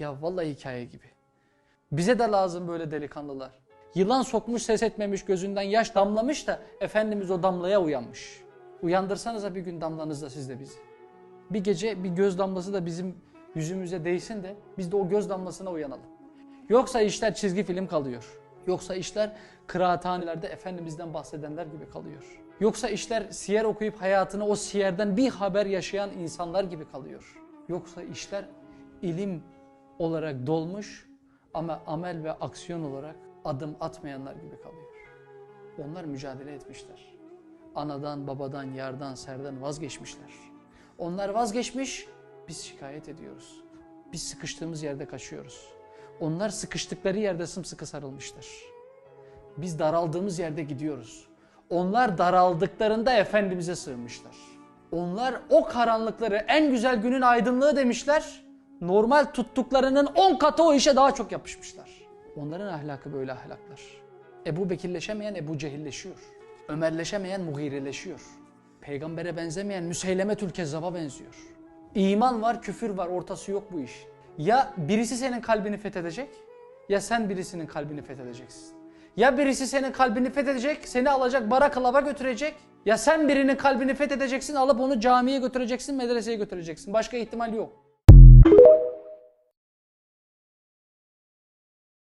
Ya vallahi hikaye gibi. Bize de lazım böyle delikanlılar. Yılan sokmuş ses etmemiş gözünden yaş damlamış da Efendimiz o damlaya uyanmış. Uyandırsanıza bir gün damlanızda siz de bizi. Bir gece bir göz damlası da bizim yüzümüze değsin de biz de o göz damlasına uyanalım. Yoksa işler çizgi film kalıyor. Yoksa işler kıraathanelerde Efendimiz'den bahsedenler gibi kalıyor. Yoksa işler siyer okuyup hayatını o siyerden bir haber yaşayan insanlar gibi kalıyor. Yoksa işler ilim olarak dolmuş ama amel ve aksiyon olarak adım atmayanlar gibi kalıyor. Onlar mücadele etmişler. Anadan, babadan, yardan, serden vazgeçmişler. Onlar vazgeçmiş, biz şikayet ediyoruz. Biz sıkıştığımız yerde kaçıyoruz. Onlar sıkıştıkları yerde sımsıkı sarılmışlar. Biz daraldığımız yerde gidiyoruz. Onlar daraldıklarında Efendimiz'e sığınmışlar. Onlar o karanlıkları en güzel günün aydınlığı demişler. Normal tuttuklarının 10 katı o işe daha çok yapışmışlar. Onların ahlakı böyle ahlaklar. Ebu Bekirleşemeyen Ebu Cehilleşiyor. Ömerleşemeyen Mughireleşiyor. Peygambere benzemeyen Müseyleme Tülkezzab'a benziyor. İman var, küfür var, ortası yok bu iş. Ya birisi senin kalbini fethedecek ya sen birisinin kalbini fethedeceksin. Ya birisi senin kalbini fethedecek, seni alacak bara klaba götürecek. Ya sen birinin kalbini fethedeceksin, alıp onu camiye götüreceksin, medreseye götüreceksin. Başka ihtimal yok.